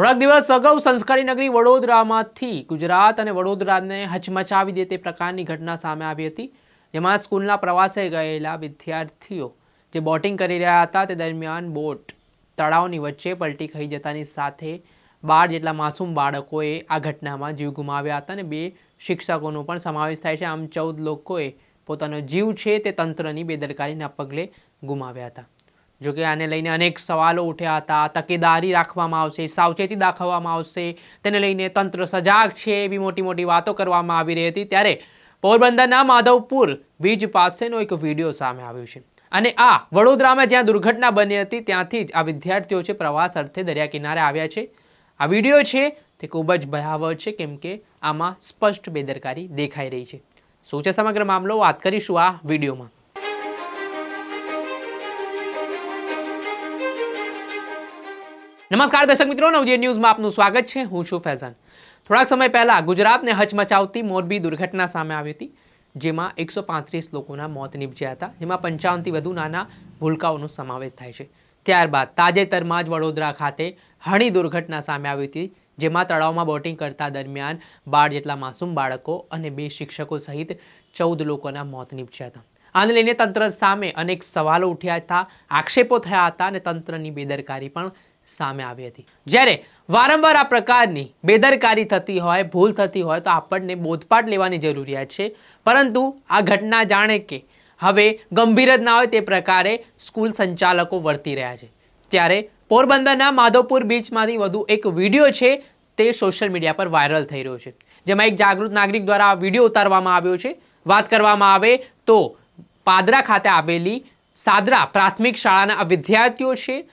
થોડાક દિવસ અગાઉ સંસ્કારી નગરી વડોદરામાંથી ગુજરાત અને વડોદરાને હચમચાવી દે તે પ્રકારની ઘટના સામે આવી હતી, જેમાં સ્કૂલના પ્રવાસે ગયેલા વિદ્યાર્થીઓ જે બોટિંગ કરી રહ્યા હતા, તે દરમિયાન બોટ તળાવની વચ્ચે પલટી ખાઈ જતાની સાથે બાર જેટલા માસૂમ બાળકોએ આ ઘટનામાં જીવ ગુમાવ્યા હતા અને બે શિક્ષકોનો પણ સમાવેશ થાય છે. આમ ચૌદ લોકોએ પોતાનો જીવ છે તે તંત્રની બેદરકારીના પગલે ગુમાવ્યા હતા. જોકે આને લઈને અનેક સવાલો ઉઠ્યા હતા. તકેદારી રાખવામાં આવશે, સાવચેતી દાખવવામાં આવશે. તેને લઈને તંત્ર સજાગ છે એવી મોટી મોટી વાતો કરવામાં આવી રહી હતી. ત્યારે પોરબંદરના માધવપુર બીજ પાસેનો એક વીડિયો સામે આવ્યો છે. અને આ વડોદરામાં જ્યાં દુર્ઘટના બની હતી, ત્યાંથી જ આ વિદ્યાર્થીઓ છે પ્રવાસ અર્થે દરિયા કિનારે આવ્યા છે. આ વીડિયો છે તે ખૂબ જ ભયાવહ છે, કેમ કે આમાં સ્પષ્ટ બેદરકારી દેખાઈ રહી છે. શું છે સમગ્ર મામલો? વાત કરીશું આ વિડીયોમાં. નમસ્કાર દર્શક મિત્રો, નવજીવન ન્યૂઝમાં આપનું સ્વાગત છે. હું છું ફૈઝાન. થોડાક સમય પહેલાં ગુજરાતને હચમચાવતી મોરબી દુર્ઘટના સામે આવી હતી, જેમાં એકસો પાંત્રીસ લોકોના મોત નીપજ્યા હતા, જેમાં પંચાવનથી વધુ નાના ભૂલકાઓનો સમાવેશ થાય છે. ત્યારબાદ તાજેતરમાં જ વડોદરા ખાતે હણી દુર્ઘટના સામે આવી હતી, જેમાં તળાવમાં બોટિંગ કરતા દરમિયાન બાર જેટલા માસૂમ બાળકો અને બે શિક્ષકો સહિત ચૌદ લોકોના મોત નીપજ્યા હતા. આને લઈને તંત્ર સામે અનેક સવાલો ઉઠ્યા હતા, આક્ષેપો થયા હતા અને તંત્રની બેદરકારી પણ સામે આવી હતી. જ્યારે વારંવાર આ પ્રકારની બેદરકારી થતી હોય, ભૂલ થતી હોય, તો આપણને બોધપાઠ લેવાની જરૂરિયાત છે. પરંતુ આ ઘટના જાણે કે હવે ગંભીર જ ના હોય તે પ્રકારે સ્કૂલ સંચાલકો વર્તી રહ્યા છે. ત્યારે પોરબંદરના માધવપુર બીચમાંથી વધુ એક વીડિયો છે તે સોશિયલ મીડિયા પર વાયરલ થઈ રહ્યો છે. જેમાં એક જાગૃત નાગરિક દ્વારા આ વીડિયો ઉતારવામાં આવ્યો છે. વાત કરવામાં આવે તો પાદરા ખાતે આવેલી સાદરા પ્રાથમિક શાળાના વિદ્યાર્થીઓ છે.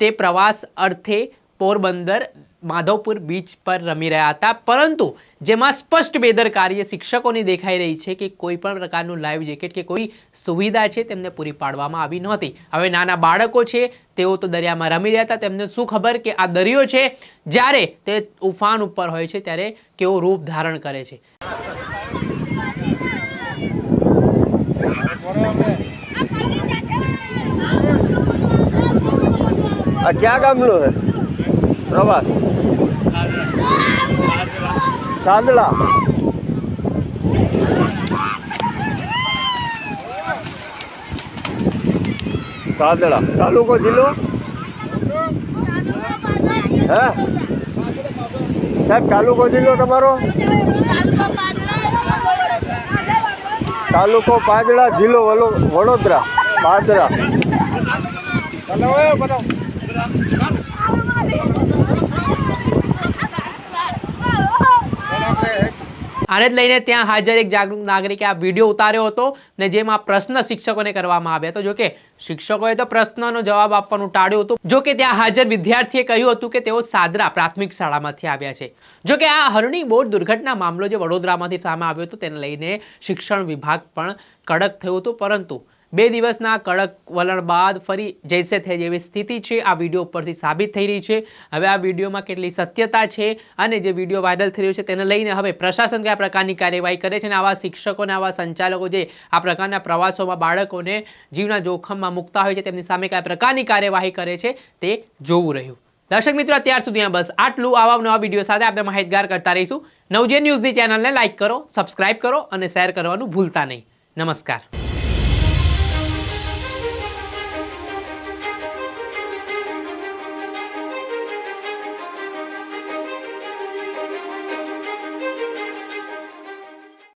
તે પ્રવાસ અર્થે પોરબંદર માધવપુર બીચ પર રમી રહ્યા હતા. પરંતુ જેમાં સ્પષ્ટ બેદરકારી શિક્ષકોની દેખાઈ રહી છે કે કોઈ પણ પ્રકારનું લાઈવ જેકેટ કે કોઈ સુવિધા છે તેમને પૂરી પાડવામાં આવી નહોતી. હવે નાના બાળકો છે, તેઓ તો દરિયામાં રમી રહ્યા હતા. તેમને શું ખબર કે આ દરિયો છે? જ્યારે તે ઉફાન ઉપર હોય છે, ત્યારે કેવો રૂપ ધારણ કરે છે. આ ક્યાં ગામનું છે? પ્રવાસ? સાદડા. સાદડા. તાલુકો જિલ્લો? હે? સાહેબ, તાલુકો જિલ્લો તમારો? તાલુકો પાદડા, જિલ્લો વડોદરા. પાદરા. આને જ લઈને ત્યાં હાજર એક જાગૃત નાગરિકે આ વીડિયો ઉતાર્યો હતો ને જેમાં પ્રશ્ન શિક્ષકોને કરવામાં આવ્યા હતો. જોકે શિક્ષકોએ તો પ્રશ્નનો જવાબ આપવાનું ટાળ્યું હતું. જોકે ત્યાં હાજર વિદ્યાર્થીએ કહ્યું હતું કે તેઓ સાદરા પ્રાથમિક શાળામાંથી આવ્યા છે. જોકે આ હરણી બોર્ડ દુર્ઘટના મામલો જે વડોદરામાંથી સામે આવ્યો હતો, તેને લઈને શિક્ષણ વિભાગ પણ કડક થયું હતું. પરંતુ બે દિવસના કડક વલણ બાદ ફરી જૈસે થઈ જેવી સ્થિતિ છે, આ વીડિયો ઉપરથી સાબિત થઈ રહી છે. હવે આ વિડીયોમાં કેટલી સત્યતા છે અને જે વીડિયો વાયરલ થઈ રહ્યો છે તેને લઈને હવે પ્રશાસન કયા પ્રકારની કાર્યવાહી કરે છે અને આવા શિક્ષકોને, આવા સંચાલકો જે આ પ્રકારના પ્રવાસોમાં બાળકોને જીવના જોખમમાં મૂકતા હોય છે, તેમની સામે કયા પ્રકારની કાર્યવાહી કરે છે તે જોવું રહ્યું. દર્શક મિત્રો, અત્યાર સુધી બસ આટલું. આવા નવા વીડિયો સાથે આપણે માહિતગાર કરતા રહીશું. નવજે ન્યૂઝની ચેનલને લાઇક કરો, સબસ્ક્રાઇબ કરો અને શેર કરવાનું ભૂલતા નહીં. નમસ્કાર.